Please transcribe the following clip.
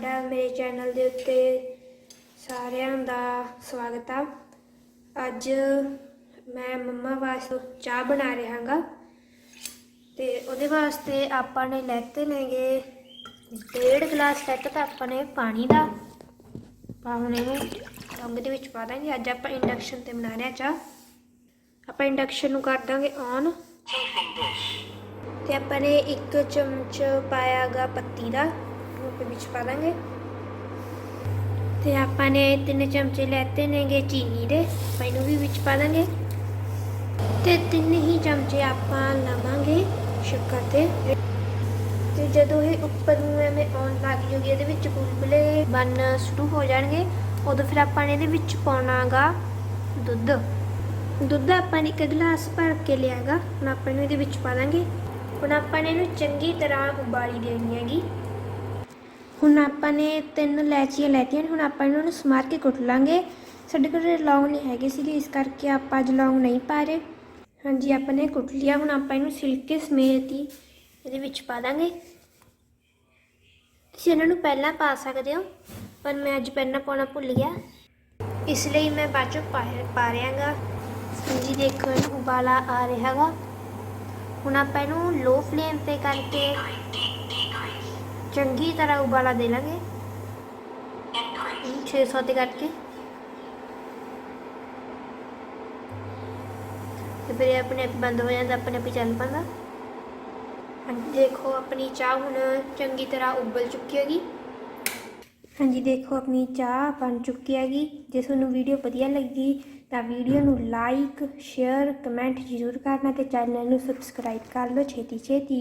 ਤੁਹਾਡਾ ਮੇਰੇ ਚੈਨਲ ਦੇ ਉੱਤੇ ਸਾਰਿਆਂ ਦਾ ਸਵਾਗਤ ਆ। ਅੱਜ ਮੈਂ ਮੰਮਾ ਵਾਸਤੇ ਚਾਹ ਬਣਾ ਰਿਹਾ ਹਾਂਗਾ ਤੇ ਉਹਦੇ ਵਾਸਤੇ ਆਪਾਂ ਨੇ ਲੈਤੇ ਨੇਗੇ ਡੇਢ ਗਲਾਸ ਲੈਤਾ ਤਾਂ ਆਪਾਂ ਨੇ ਪਾਣੀ ਦਾ। ਪਾਉਣੇ ਨੂੰ ਰੰਗ ਦੇ ਵਿੱਚ ਪਾ ਦਾਂਗੇ। ਅੱਜ ਆਪਾਂ ਇੰਡਕਸ਼ਨ ਤੇ ਬਣਾ ਰਹੇ ਚਾਹ। ਆਪਾਂ ਇੰਡਕਸ਼ਨ ਨੂੰ ਕਰ ਦਾਂਗੇ ਔਨ ਤੇ ਆਪਾਂ ਨੇ ਇੱਕ ਚਮਚ ਪਾਇਆਗਾ ਪੱਤੀ ਦਾ। ਉਹ ਵਿੱਚ ਪਾ ਦਾਂਗੇ। ਤੇ ਆਪਾਂ ਨੇ ਤਿੰਨ ਚਮਚੇ ਲੈਤੇ ਨੇਗੇ ਚੀਨੀ ਦੇ, ਆਪਾਂ ਇਹਨੂੰ ਵੀ ਵਿੱਚ ਪਾ ਦਾਂਗੇ। ਤੇ ਤਿੰਨ ਹੀ ਚਮਚੇ ਆਪਾਂ ਲਵਾਂਗੇ ਸ਼ੱਕਰ ਦੇ ਤੇ ਜਦੋਂ ਇਹ ਉੱਪਰ ਨੂੰ ਐਵੇਂ ਆਉਣ ਲੱਗ ਜੂਗੀ, ਇਹਦੇ ਵਿੱਚ ਬੁਲਬੁਲੇ ਬਣ ਸ਼ੁਰੂ ਹੋ ਜਾਣਗੇ। ਉਦੋਂ ਫਿਰ ਆਪਾਂ ਨੇ ਇਹਦੇ ਵਿੱਚ ਪਾਉਣਾਗਾ ਦੁੱਧ। ਦੁੱਧ ਆਪਾਂ ਨੇ ਇੱਕ ਗਲਾਸ ਭਰ ਕੇ ਲਿਆਗਾ। ਹੁਣ ਆਪਾਂ ਇਹਨੂੰ ਇਹਦੇ ਵਿੱਚ ਪਾ ਦਾਂਗੇ। ਹੁਣ ਆਪਾਂ ਨੇ ਇਹਨੂੰ ਚੰਗੀ ਤਰ੍ਹਾਂ ਉਬਾਲੀ ਦੇਣੀ ਹੈਗੀ। ਹੁਣ ਆਪਾਂ ਨੇ ਤਿੰਨ ਇਲਾਇਚੀਆਂ ਲੈਤੀਆਂ ਨੇ, ਹੁਣ ਆਪਾਂ ਇਹਨਾਂ ਨੂੰ ਸਮਾਰ ਕੇ ਕੁੱਟ ਲਾਂਗੇ। ਸਾਡੇ ਕੋਲ ਲੌਂਗ ਨਹੀਂ ਹੈਗੇ ਸੀਗੇ, ਇਸ ਕਰਕੇ ਆਪਾਂ ਅੱਜ ਲੌਂਗ ਨਹੀਂ ਪਾ ਰਹੇ। ਹਾਂਜੀ, ਆਪਾਂ ਨੇ ਕੁੱਟ ਲਿਆ, ਹੁਣ ਆਪਾਂ ਇਹਨੂੰ ਸਿਲਕੇ ਸਮੇਤ ਹੀ ਇਹਦੇ ਵਿੱਚ ਪਾ ਦਾਂਗੇ। ਤੁਸੀਂ ਇਹਨਾਂ ਨੂੰ ਪਹਿਲਾਂ ਪਾ ਸਕਦੇ ਹੋ, ਪਰ ਮੈਂ ਅੱਜ ਪਹਿਲਾਂ ਪਾਉਣਾ ਭੁੱਲ ਗਿਆ। ਇਸ ਲਈ ਮੈਂ ਬਾਅਦ ਚੋਂ ਪਾ ਪਾ ਰਿਹਾਗਾ। ਹਾਂਜੀ, ਦੇਖੋ ਇਹਨੂੰ ਉਬਾਲਾ ਆ ਰਿਹਾ ਹੈਗਾ ਹੁਣ ਆਪਾਂ ਇਹਨੂੰ ਲੋ ਫਲੇਮ ਤੇ ਕਰਕੇ ਤਰ੍ਹਾਂ ਉਬਾਲਾ ਦੇ ਲਾਂਗੇ 600 ਤੇ ਕਰਕੇ ਤੇ ਫਿਰ ਆਪਣੇ ਆਪ ਬੰਦ ਹੋ ਜਾਂਦਾ ਆਪਣੇ ਆਪ ਹੀ ਚੱਲ ਪੈਂਦਾ ਹਾਂਜੀ ਦੇਖੋ ਆਪਣੀ ਚਾਹ ਹੁਣ ਚੰਗੀ ਤਰ੍ਹਾਂ ਉਬਲ ਚੁੱਕੀ ਹੈਗੀ ਹਾਂਜੀ ਦੇਖੋ ਆਪਣੀ ਚਾਹ ਬਣ ਚੁੱਕੀ ਹੈਗੀ ਜੇ ਤੁਹਾਨੂੰ ਵੀਡੀਓ ਵਧੀਆ ਲੱਗੀ ਤਾਂ ਵੀਡੀਓ ਨੂੰ ਲਾਈਕ ਸ਼ੇਅਰ ਕਮੈਂਟ ਜ਼ਰੂਰ ਕਰਨਾ ਤੇ ਚੈਨਲ ਨੂੰ ਸਬਸਕ੍ਰਾਈਬ ਕਰ ਲਓ ਛੇਤੀ ਛੇਤੀ